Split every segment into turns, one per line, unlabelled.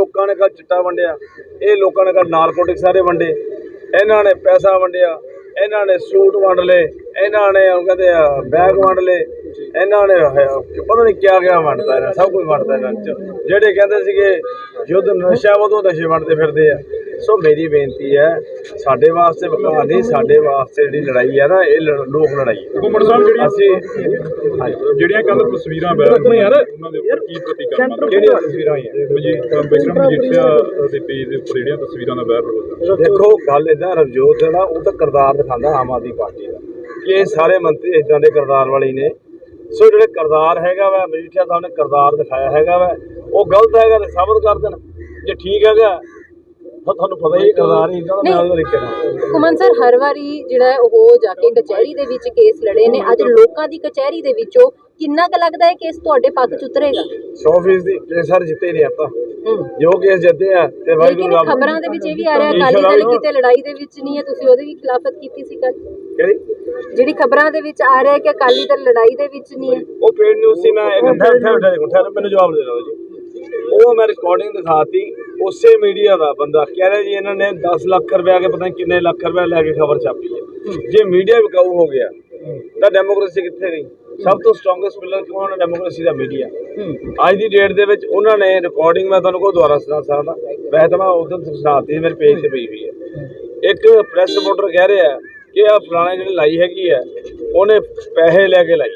ਲੋਕਾਂ ਨੇ ਕਾ ਚਿੱਟਾ ਵੰਡਿਆ, ਇਹ ਲੋਕਾਂ ਨੇ ਕਾ ਨਾਰਕੋਟਿਕ ਸਾਰੇ ਵੰਡੇ, ਇਹਨਾਂ ਨੇ ਪੈਸਾ ਵੰਡਿਆ, ਇਹਨਾਂ ਨੇ ਸੂਟ ਵੰਡ ਲਏ, ਇਹਨਾਂ ਨੇ ਉਹ ਕਹਿੰਦੇ ਆ ਬੈਗ ਵੰਡ ਲਏ, ਇਹਨਾਂ ਨੇ ਪਤਾ ਨਹੀਂ ਕਿਆ ਕਿਆ ਵੰਡਦਾ ਇਹਨਾਂ ਸਭ ਕੁਝ ਵੰਡਦਾ ਇਹਨਾਂ ਚ ਜਿਹੜੇ ਕਹਿੰਦੇ ਸੀਗੇ ਯੁੱਧ ਨਸ਼ਾ ਵਧੋ ਨਸ਼ੇ ਵੰਡਦੇ ਫਿਰਦੇ ਆ। ਸੋ ਮੇਰੀ ਬੇਨਤੀ ਹੈ ਸਾਡੇ ਵਾਸਤੇ ਵਕਾਰ ਨਹੀਂ ਸਾਡੇ ਵਾਸਤੇ ਜਿਹੜੀ ਲੜਾਈ ਹੈ ਨਾ ਇਹ ਲੜ- ਲੋਕ ਲੜਾਈ ਹੈ।
ਘੁੰਮਣ ਸਾਹਿਬ ਜਿਹੜੀਆਂ
ਅਸੀਂ
ਜਿਹੜੀਆਂ ਕੱਲ ਤਸਵੀਰਾਂ ਵਾਇਰਲ ਹੋਈਆਂ ਉਹਨਾਂ ਦੇ ਉੱਪਰ ਕੀ ਪ੍ਰਤੀਕਰਮ
ਕਿਹੜੀਆਂ ਤਸਵੀਰਾਂ ਹੋਈਆਂ
ਮਜੀਦ ਵਿਕਰਮ ਮਜੀਠੀਆ ਦੇ ਪੇਜ ਦੇ ਉੱਪਰ ਜਿਹੜੀਆਂ ਤਸਵੀਰਾਂ ਦਾ ਵਾਇਰਲ ਹੋਇਆ
ਦੇਖੋ ਗੱਲ ਇਦਾਂ ਰਵਜੋਤ ਜਿਹੜਾ ਉਹ ਤਾਂ ਕਿਰਦਾਰ ਦਿਖਾਉਂਦਾ ਆਮ ਆਦਮੀ ਪਾਰਟੀ ਦਾ। ਕਿ ਇਹ ਸਾਰੇ ਮੰਤਰੀ ਇਦਾਂ ਦੇ ਕਿਰਦਾਰ ਵਾਲੇ ਹੀ ਨੇ। ਸੋ ਜਿਹੜੇ ਕਿਰਦਾਰ ਹੈਗਾ ਵਾ ਮਜੀਠੀਆ ਸਾਹਿਬ ਨੇ ਕਿਰਦਾਰ ਦਿਖਾਇਆ ਹੈਗਾ ਵਾ ਉਹ ਗਲਤ ਹੈਗਾ ਤੇ ਸਾਬਤ ਕਰ ਦੇਣ। ਜੇ ਠੀਕ ਹੈਗਾ ਤੁਹਾਨੂੰ ਪਤਾ ਹੀ ਕਿਰਦਾਰ ਹੀ ਇਦਾਂ ਦਾ ਨਾਲ ਤਰੀਕੇ ਨਾਲ
ਕੁਮਨ ਸਰ ਹਰ ਵਾਰੀ ਜਿਹੜਾ ਹੈ ਉਹ ਜਾ ਕੇ ਕਚਹਿਰੀ ਦੇ ਵਿੱਚ ਕੇਸ ਲੜੇ ਨੇ। ਅੱਜ ਲੋਕਾਂ ਦੀ ਕਚਹਿਰੀ ਦੇ ਵਿੱਚੋਂ ਕਿੰਨਾ ਕੁ ਲੱਗਦਾ ਹੈ ਕੇਸ ਤੁਹਾਡੇ ਪੱਖ ਚ ਉਤਰੇਗਾ?
100% ਦੀ ਕੇਸ ਸਰ ਜਿੱਤੇ ਨਹੀਂ ਆਪਾਂ। ਜੋ ਕੇਸ ਜਿੱਤੇ ਆ ਤੇ ਵਾਹਿਗੁਰੂ ਰੱਬ
ਖਬਰਾਂ ਦੇ ਵਿੱਚ ਇਹ ਵੀ ਆ ਰਿਹਾ ਅਕਾਲੀ ਦਲ
ਨੂੰ-
ਕਿਤੇ ਲੜਾਈ ਦੇ ਵਿੱਚ ਨਹੀਂ ਹੈ। ਤੁਸੀਂ ਉਹਦੀ ਵੀ ਖਿਲਾਫਤ ਕੀਤੀ ਸੀ ਕੱਲ
ਕਿਹੜੀ?
ਜਿਹੜੀ ਖਬਰਾਂ ਦੇ ਵਿੱਚ ਆ ਰਿਹਾ ਹੈ ਕਿ ਅਕਾਲੀ ਦਲ ਲੜਾਈ ਦੇ ਵਿੱਚ ਨਹੀਂ ਹੈ।
ਉਹ ਪੇਡ ਨਿਊਜ਼ ਸੀ ਮੈਂ ਇੱਕ ਠਹਿਰ ਠਹਿਰ ਠਹਿਰ ਮੈਨੂੰ ਜਵਾਬ ਦੇ ਦਿਓ ਜੀ। ਉਹ ਮੈਂ ਰਿਕਾਰਡਿੰਗ ਦਿਖਾਤੀ ਉਸੇ ਮੀਡੀਆ ਦਾ ਬੰਦਾ। ਕਹਿ ਰਿਹਾ ਜੀ ਇਹਨਾਂ ਨੇ 10 ਲੱਖ ਰੁਪਏ ਕੇ ਪਤਾ ਨਹੀਂ ਕਿੰਨੇ ਲੱਖ ਰੁਪਏ ਲੈ ਕੇ ਖਬਰ ਛਾਪੀ ਹੈ। ਜੇ ਮੀਡੀਆ ਵਿਕਾਊ ਹੋ ਗਿਆ ਤਾਂ ਡੈਮੋਕ੍ਰੇਸੀ ਕਿੱਥੇ ਗਈ? ਸਭ ਤੋਂ ਸਟਰੋਂਗੈਸਟ ਪਿਲਰ ਕੌਣ ਹੈ? ਡੈਮੋਕ੍ਰੇਸੀ ਦਾ ਮੀਡੀਆ ਅੱਜ ਦੀ ਡੇਟ ਦੇ ਵਿੱਚ ਉਹਨਾਂ ਨੇ ਰਿਕਾਰਡਿੰਗ ਮੈਂ ਤੁਹਾਨੂੰ ਕੋ ਦੁਬਾਰਾ ਸੁਣਾ ਸਕਦਾ। ਵੈਸੇ ਤਾਂ ਮੈਂ ਉਦੋਂ ਸੁਣਾਤੀ ਮੇਰੇ ਪੇਜ ਤੇ ਪਈ ਹੋਈ ਹੈ। ਇੱਕ ਪ੍ਰੈਸ ਰਿਪੋਰਟਰ ਕਹਿ ਰਿਹਾ ਕਿ ਆ ਫਲਾਣੇ ਜਿਹੜੀ ਲਾਈ ਹੈਗੀ ਹੈ ਉਹਨੇ ਪੈਸੇ ਲੈ ਕੇ ਲਾਈ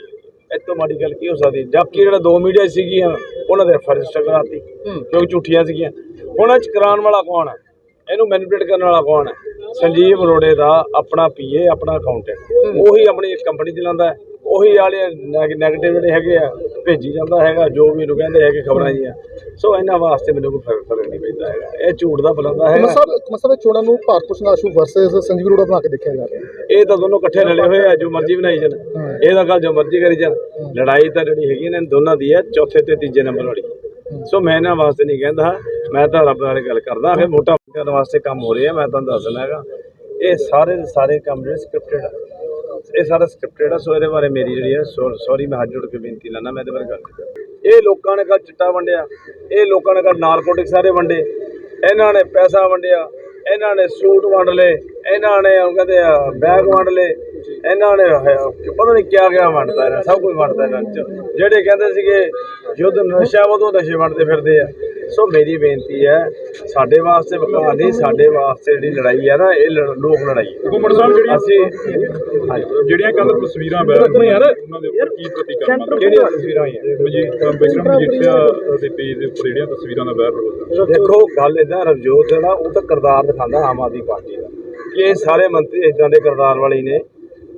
ਇਹ ਤੋਂ ਮਾੜੀ ਗੱਲ ਕੀ ਹੋ ਸਕਦੀ? ਜਦਕਿ ਜਿਹੜਾ ਦੋ ਮੀਡੀਆ ਸੀਗੀਆਂ ਉਹਨਾਂ ਦੇ ਫਰਜ਼ ਕਰਾਤੀ ਕਿਉਂਕਿ ਝੂਠੀਆਂ ਸੀਗੀਆਂ। ਹੁਣ ਚ ਕਰਾਉਣ ਵਾਲਾ ਕੌਣ ਹੈ? ਇਹਨੂੰ ਮੈਨੀਪੂਲੇਟ ਕਰਨ ਵਾਲਾ ਕੌਣ ਹੈ? ਸੰਜੀਵ ਅਰੋੜੇ ਦਾ ਆਪਣਾ ਪੀਏ ਆਪਣਾ ਅਕਾਊਂਟੈਂਟ ਉਹੀ ਆਪਣੀ ਇੱਕ ਕੰਪਨੀ ਚਲਾਉਂਦਾ ਹੈ। ਉਹੀ ਵਾਲੇ ਨੈਗੇਟਿਵ ਜਿਹੜੇ ਹੈਗੇ ਆ ਭੇਜੀ ਜਾਂਦਾ ਹੈਗਾ ਜੋ ਵੀ ਨੂੰ ਕਹਿੰਦੇ ਹੈਗੇ ਖਬਰਾਂ ਜੀਆਂ। ਸੋ ਇਹਨਾਂ ਵਾਸਤੇ ਮੈਨੂੰ ਕੋਈ ਫ਼ਰਕ ਫ਼ਰਕ ਨਹੀਂ ਪੈਂਦਾ ਹੈਗਾ। ਇਹ ਝੂਠ ਦਾ ਬੁਲਾਉਂਦਾ ਹੈਗਾ।
ਮਸਲ ਮਸਲੇ ਚੋਣਾਂ ਨੂੰ ਭਾਰਤ ਭੂਸ਼ਣ ਆਸ਼ੂ ਵਰਸਸ ਸੰਜੀਵ ਅਰੋੜਾ ਬਣਾ ਕੇ ਦੇਖਿਆ ਜਾ ਰਿਹਾ।
ਇਹ ਤਾਂ ਦੋਨੋਂ ਇਕੱਠੇ ਰਲੇ ਹੋਏ ਆ ਜੋ ਮਰਜ਼ੀ ਬਣਾਈ ਜਾਣ। ਇਹ ਤਾਂ ਗੱਲ ਜੋ ਮਰਜ਼ੀ ਕਰੀ ਜਾਣ। ਲੜਾਈ ਤਾਂ ਜਿਹੜੀ ਹੈਗੀ ਨੇ ਦੋਨਾਂ ਦੀ ਹੈ ਚੌਥੇ ਤੇ ਤੀਜੇ ਨੰਬਰ ਵਾਲੀ। ਸੋ ਮੈਂ ਇਹਨਾਂ ਵਾਸਤੇ ਨਹੀਂ ਕਹਿੰਦਾ। ਮੈਂ ਤਾਂ ਰੱਬ ਨਾਲ ਗੱਲ ਕਰਦਾ। ਕਿ ਮੋਟਾ ਕਰਨ ਵਾਸਤੇ ਕੰਮ ਹੋ ਰਿਹਾ ਮੈਂ ਤੁਹਾਨੂੰ ਦੱਸਣਾ ਹੈਗਾ। ਇਹ ਸਾਰੇ ਦੇ ਸਾਰੇ ਕੰਮ ਜਿਹੜੇ ਸਕ੍ਰਿਪਟਡ ਆ। ਇਹ ਸਾਰਾ ਸਕ੍ਰਿਪਟਡ ਆ, ਸੋ ਇਹਦੇ ਬਾਰੇ ਮੇਰੀ ਜਿਹੜੀ ਹੈ ਸੌਰੀ ਮੈਂ ਹੱਥ ਜੋੜ ਕੇ ਬੇਨਤੀ ਲਾਣਾ ਮੈਂ ਇਹਦੇ ਬਾਰੇ ਗੱਲ ਨਹੀਂ ਇਹ ਲੋਕਾਂ ਨੇ ਕਾ ਚਿੱਟਾ ਵੰਡਿਆ, ਇਹ ਲੋਕਾਂ ਨੇ ਕਾ ਨਾਰਕੋਟਿਕ ਸਾਰੇ ਵੰਡੇ, ਇਹਨਾਂ ਨੇ ਪੈਸਾ ਵੰਡਿਆ, ਇਹਨਾਂ ਨੇ ਸੂਟ ਵੰਡ ਲਏ, ਇਹਨਾਂ ਨੇ ਉਹ ਕਹਿੰਦੇ ਆ ਬੈਗ ਵੰਡ ਲਏ, ਇਹਨਾਂ ਨੇ ਪਤਾ ਨਹੀਂ ਕਿਆ ਕਿਆ ਵੰਡਦਾ ਇਹਨਾਂ ਸਭ ਕੁਝ ਵੰਡਦਾ ਇਹਨਾਂ ਚ ਜਿਹੜੇ ਕਹਿੰਦੇ ਸੀਗੇ, ਯੁੱਧ ਨਸ਼ਾ ਵਧੋ ਨਸ਼ੇ ਵੰਡਦੇ ਫਿਰਦੇ ਆ ਸੋ ਮੇਰੀ ਬੇਨਤੀ ਹੈ ਸਾਡੇ ਵਾਸਤੇ ਵਕਾਰ ਨਹੀਂ ਸਾਡੇ ਵਾਸਤੇ ਜਿਹੜੀ ਲੜਾਈ ਹੈ ਨਾ ਇਹ ਲੜ- ਲੋਕ ਲੜਾਈ ਹੈ।
ਘੁੰਮਣ ਸਾਹਿਬ ਜਿਹੜੀਆਂ
ਅਸੀਂ ਹਾਂਜੀ।
ਜਿਹੜੀਆਂ ਕੱਲ ਤਸਵੀਰਾਂ ਹੋਈਆਂ ਉਹਨਾਂ ਦੇ ਉੱਪਰ ਕੀ ਪ੍ਰਤੀਕਰਮ
ਕਿਹੜੀਆਂ ਤਸਵੀਰਾਂ ਹੋਈਆਂ
ਮਜੀਦ ਵਿਕਰਮ ਮਜੀਠੀਆ ਦੇ ਪੇਜ ਦੇ ਉੱਪਰ ਜਿਹੜੀਆਂ ਤਸਵੀਰਾਂ ਦਾ ਵਾਇਰਲ ਹੋਇਆ
ਦੇਖੋ ਗੱਲ ਇਦਾਂ ਰਵਜੋਤ ਜਿਹੜਾ ਉਹ ਤਾਂ ਕਿਰਦਾਰ ਦਿਖਾਉਂਦਾ ਆਮ ਆਦਮੀ ਪਾਰਟੀ ਦਾ। ਕਿ ਇਹ ਸਾਰੇ ਮੰਤਰੀ ਇਦਾਂ ਦੇ ਕਿਰਦਾਰ ਵਾਲੇ ਹੀ ਨੇ।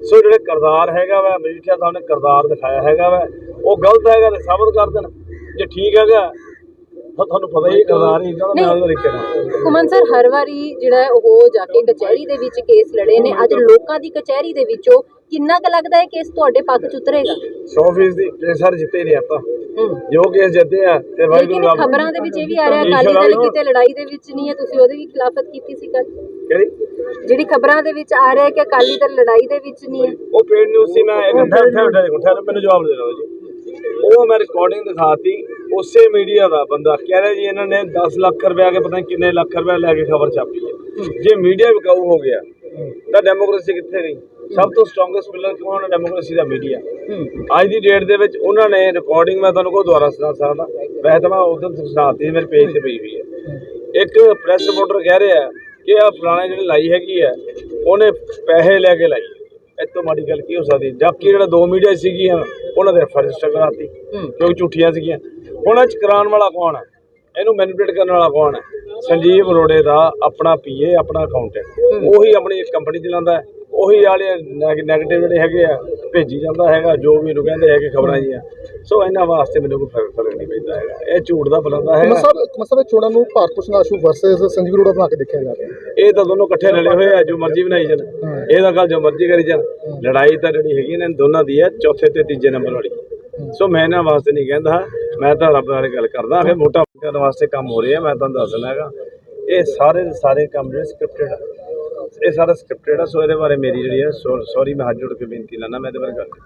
ਸੋ ਜਿਹੜੇ ਕਿਰਦਾਰ ਹੈਗਾ ਵਾ ਮਜੀਠੀਆ ਸਾਹਿਬ ਨੇ ਕਿਰਦਾਰ ਦਿਖਾਇਆ ਹੈਗਾ ਵਾ। ਉਹ ਗਲਤ ਹੈਗਾ ਤੇ ਸਾਬਤ ਕਰ ਦੇਣ। ਜੇ ਠੀਕ ਹੈਗਾ ਤੁਹਾਨੂੰ ਪਤਾ ਹੀ ਹੈ ਕਿਰਦਾਰ ਹੀ ਇਦਾਂ ਦਾ ਨਾਲ ਤਰੀਕੇ ਨਾਲ
ਕੁਮਨ ਸਰ ਹਰ ਵਾਰੀ ਜਿਹੜਾ ਉਹ ਜਾ ਕੇ ਕਚਹਿਰੀ ਦੇ ਵਿੱਚ ਕੇਸ ਲੜੇ ਨੇ ਅੱਜ ਲੋਕਾਂ ਦੀ ਕਚਹਿਰੀ ਦੇ ਵਿੱਚੋਂ ਕਿੰਨਾ ਕੁ ਲੱਗਦਾ ਹੈ ਕੇਸ ਤੁਹਾਡੇ ਪੱਖ ਚ ਉਤਰੇਗਾ?
100% ਦੀ ਕੇਸ ਸਰ ਜਿੱਤੇ ਨਹੀਂ ਆਪਾਂ। ਜੋ ਕੇਸ ਜਿੱਤੇ ਆ ਤੇ ਵਾਹਿਗੁਰੂ ਰੱਬ
ਖਬਰਾਂ ਦੇ ਵਿੱਚ ਇਹ ਵੀ ਆ ਰਿਹਾ ਅਕਾਲੀ ਦਲ ਕਿਤੇ ਲੜਾਈ ਦੇ ਵਿੱਚ ਨਹੀਂ ਹੈ ਤੁਸੀਂ ਉਹਦੀ ਵੀ ਖਿਲਾਫਤ ਕੀਤੀ ਸੀ ਕੱਲ
ਕਿਹੜੀ?
ਜਿਹੜੀ ਖਬਰਾਂ ਦੇ ਵਿੱਚ ਆ ਰਿਹਾ ਹੈ ਕਿ ਅਕਾਲੀ ਦਲ ਲੜਾਈ ਦੇ ਵਿੱਚ ਨਹੀਂ ਹੈ।
ਉਹ ਪੇਡ ਨਿਊਜ਼ ਸੀ ਮੈਂ ਠਹਿਰ ਠਹਿਰ ਠਹਿਰ ਮੈਨੂੰ ਜਵਾਬ ਦੇ ਦਿਓ ਜੀ। ਉਹ ਮੈਂ ਰਿਕਾਰਡਿੰਗ ਦਿਖਾਤੀ ਉਸੇ ਮੀਡੀਆ ਦਾ ਬੰਦਾ। ਕਹਿ ਰਿਹਾ ਜੀ ਇਹਨਾਂ ਨੇ 10 ਲੱਖ ਰੁਪਏ ਕੇ ਪਤਾ ਕਿੰਨੇ ਲੱਖ ਰੁਪਏ ਲੈ ਕੇ ਖਬਰ ਛਾਪੀ ਹੈ। ਜੇ ਮੀਡੀਆ ਵਿਕਾਊ ਹੋ ਗਿਆ ਤਾਂ ਡੈਮੋਕ੍ਰੇਸੀ ਕਿੱਥੇ ਗਈ ਸਭ ਤੋਂ ਸਟਰੋਂਗੈਸਟ ਪਿਲਰ ਕੌਣ ਹੈ? ਡੈਮੋਕ੍ਰੇਸੀ ਦਾ ਮੀਡੀਆ ਅੱਜ ਦੀ ਡੇਟ ਦੇ ਵਿੱਚ ਉਹਨਾਂ ਨੇ ਰਿਕਾਰਡਿੰਗ ਮੈਂ ਤੁਹਾਨੂੰ ਕੋ ਦੁਬਾਰਾ ਸੁਣਾ ਸਕਦਾ। ਵੈਸੇ ਤਾਂ ਮੈਂ ਉਦੋਂ ਸੁਣਾਤੀ ਮੇਰੇ ਪੇਜ ਤੇ ਪਈ ਹੋਈ ਹੈ। ਇੱਕ ਪ੍ਰੈਸ ਰਿਪੋਰਟਰ ਕਹਿ ਰਿਹਾ ਕਿ ਆ ਫਲਾਣੇ ਜਿਹੜੀ ਲਾਈ ਹੈਗੀ ਹੈ ਉਹਨੇ ਪੈਸੇ ਲੈ ਕੇ ਲਾਈ ਇਹ ਤੋਂ ਮਾੜੀ ਗੱਲ ਕੀ ਹੋ ਸਕਦੀ ਜਦਕਿ ਜਿਹੜਾ ਦੋ ਮੀਡੀਆ ਸੀਗੀਆਂ ਉਹਨਾਂ ਦੇ ਫਰਜ਼ ਕਰਾਤੀ ਕਿਉਂਕਿ ਝੂਠੀਆਂ ਸੀਗੀਆਂ। ਹੁਣ ਇਹ ਕਰਾਉਣ ਵਾਲਾ ਕੌਣ ਹੈ ਇਹਨੂੰ ਮੈਨੀਪੂਲੇਟ ਕਰਨ ਵਾਲਾ ਕੌਣ ਹੈ ਸੰਜੀਵ ਅਰੋੜੇ ਦਾ ਆਪਣਾ ਪੀਏ ਆਪਣਾ ਅਕਾਊਂਟੈਂਟ ਉਹੀ ਆਪਣੀ ਕੰਪਨੀ ਚਲਾਉਂਦਾ ਹੈ। ਉਹੀ ਵਾਲੇ ਨੈਗੇਟਿਵ ਜਿਹੜੇ ਹੈਗੇ ਆ ਭੇਜੀ ਜਾਂਦਾ ਹੈਗਾ ਜੋ ਵੀ ਨੂੰ ਕਹਿੰਦੇ ਹੈਗੇ ਖਬਰਾਂ ਜੀਆਂ। ਸੋ ਇਹਨਾਂ ਵਾਸਤੇ ਮੈਨੂੰ ਕੋਈ ਫ਼ਰਕ ਫ਼ਰਕ ਨਹੀਂ ਪੈਂਦਾ ਹੈਗਾ। ਇਹ ਝੂਠ ਦਾ ਬੁਲਾਉਂਦਾ ਹੈਗਾ।
ਮਸਲ ਮਸਲੇ ਚੋਣਾਂ ਨੂੰ ਭਾਰਤ ਭੂਸ਼ਣ ਆਸ਼ੂ ਵਰਸਸ ਸੰਜੀਵ ਅਰੋੜਾ ਬਣਾ ਕੇ ਦੇਖਿਆ ਜਾ ਰਿਹਾ।
ਇਹ ਤਾਂ ਦੋਨੋਂ ਇਕੱਠੇ ਰਲੇ ਹੋਏ ਆ ਜੋ ਮਰਜ਼ੀ ਬਣਾਈ ਜਾਣ। ਇਹ ਤਾਂ ਗੱਲ ਜੋ ਮਰਜ਼ੀ ਕਰੀ ਜਾਣ। ਲੜਾਈ ਤਾਂ ਜਿਹੜੀ ਹੈਗੀ ਨੇ ਦੋਨਾਂ ਦੀ ਹੈ ਚੌਥੇ ਤੇ ਤੀਜੇ ਨੰਬਰ ਵਾਲੀ। ਸੋ ਮੈਂ ਇਹਨਾਂ ਵਾਸਤੇ ਨਹੀਂ ਕਹਿੰਦਾ। ਮੈਂ ਤਾਂ ਰੱਬ ਨਾਲ ਗੱਲ ਕਰਦਾ ਕਿ ਮੋਟਾ ਕਰਨ ਵਾਸਤੇ ਕੰਮ ਹੋ ਰਿਹਾ ਮੈਂ ਤੁਹਾਨੂੰ ਦੱਸਣਾ ਹੈਗਾ। ਇਹ ਸਾਰੇ ਸਾਰੇ ਕੰਮ ਜਿਹੜੇ ਸਕ੍ਰਿਪਟਡ ਆ। ਇਹ ਸਾਰਾ ਸਕ੍ਰਿਪਟਡ ਆ, ਸੋ ਇਹਦੇ ਬਾਰੇ ਮੇਰੀ ਜਿਹੜੀ ਹੈ ਸੌਰੀ ਮੈਂ ਹੱਥ ਜੋੜ ਕੇ ਬੇਨਤੀ ਲਾਣਾ ਮੈਂ ਇਹਦੇ ਬਾਰੇ ਗੱਲ ਨਹੀਂ